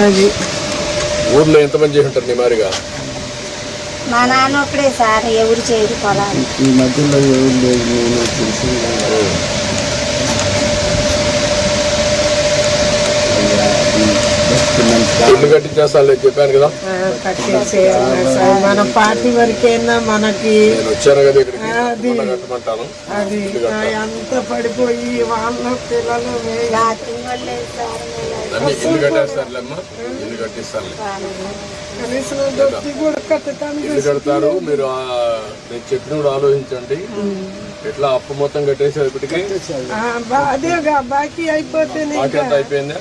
అది. ఊర్లో ఎంతమంది చేసి ఉంటారు నీ మారిగా మా నాన్న ఒకడే సార్ ఎవరు చేయరు పొలాలు. ఈ మధ్యలో ఎవరు లేదు నేను తెలిసింది ఇల్లు కట్టించేస్తాను చెప్పాను కదా. మన పార్టీ వరకైనా మనకి నేను వచ్చాను కదా ఇక్కడికి. అది. కట్టమంటాను. అది. అంత పడిపోయి వాళ్ళ పిల్లలు అన్ని ఇల్లు కట్టేస్తారులేమ్మా ఇల్లు కట్టిస్తాను కనీసం దొరికి కూడా కట్టడానికి ఇల్లు కడతారు. మీరు ఆ, నేను చెప్పిన కూడా ఆలోచించండి. ఎట్లా అప్పు మొత్తం కట్టేసేపటికి ఆ, బా- అదేగా బాకీ అయిపోతేనే బాకీ ఎంత అయిపోయిందా?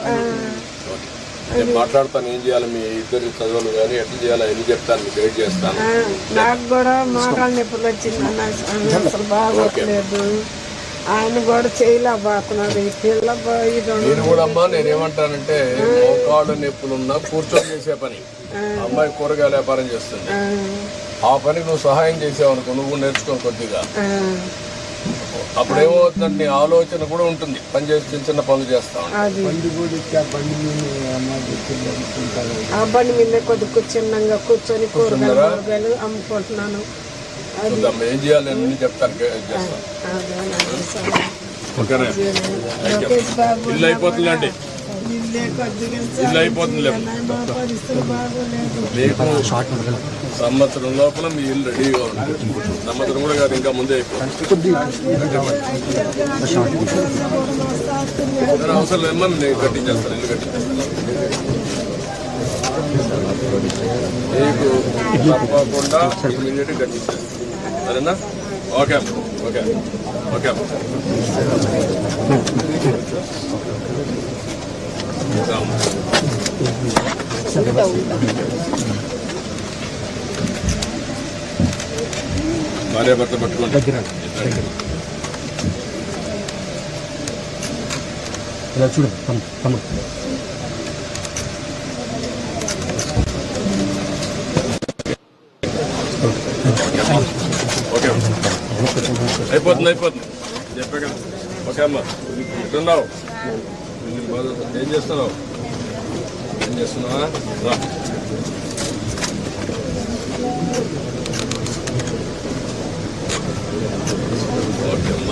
నేను మాట్లాడతాను ఏం చేయాలి మీ ఇద్దరు చదువులు కానీ ఎట్లా చేయాలి ఎన్ని చెప్తాను మీకు గైడ్ చేస్తాను. నాకు కూడా మోకాళ్ళ నొప్పులు వచ్చిందన్న అసలు బాగోట్లేదు. ఆయన కూడా చేయలేకపోతున్నాడు ఈ పిల్ల నేను కూడా అమ్మా నేను ఏమంటానంటే మోకాళ్ళు నొప్పులున్నా కూర్చొని చేసే పని. అమ్మాయి కూరగాయల వ్యాపారం చేస్తుంది. ఆ, పనికి నువ్వు సహాయం చేసావు అనుకో నువ్వు నేర్చుకో కొద్దిగా. అప్పుడు ఏమవుతుందంటే నీ ఆలోచన కూడా ఉంటుంది. పని చేసి చిన్న చిన్న పనులు అనుకుంటారు ఆ బండి మీద కొద్ది చిన్నంగా కూర్చొని కూరగాయలు కూరగాయలు అమ్ముకుంటున్నాను. చూద్దాం ఏం చేయాలి? చెప్తాను చేస్తాను. ఓకేనా? ఇల్లు అయిపోతుందండి. ఇల్లే అయిపోతుంది మీకు సంవత్సరం లోపల మీ ఇల్లు రెడీగా ఉంటుంది సంవత్సరం కూడా కాదు ఇంకా ముందే అయిపోతుంది అవసరం లేదమ్మా నేను కట్టించేస్తాను ఇల్లు కట్టించేస్తాను మీకు తప్పకుండా ఇమీడియట్ కట్టించేస్తాను. సరేనా? ఓకే అమ్మ ఓకే ఓకే. భార్య భర్త పట్టుకోండి ఇలా చూడు తమ ఓకే అయిపోతుంది అయిపోతుంది చెప్పే కదా ఓకే అమ్మ ఎట్టున్నావు ఏం చేస్తున్నావు ఏం చేస్తున్నావా రా ఓకే అమ్మ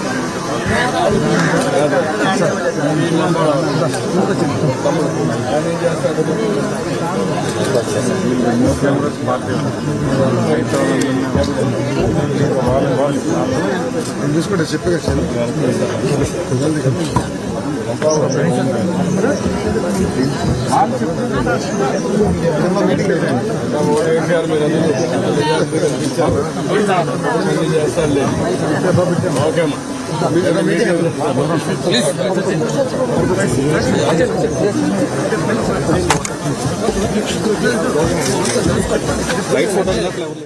యూ చూసుకుంటే చెప్పే ఓటేసారు ఓకేమ్మా అందరూ చేస్తారులే ఫోటో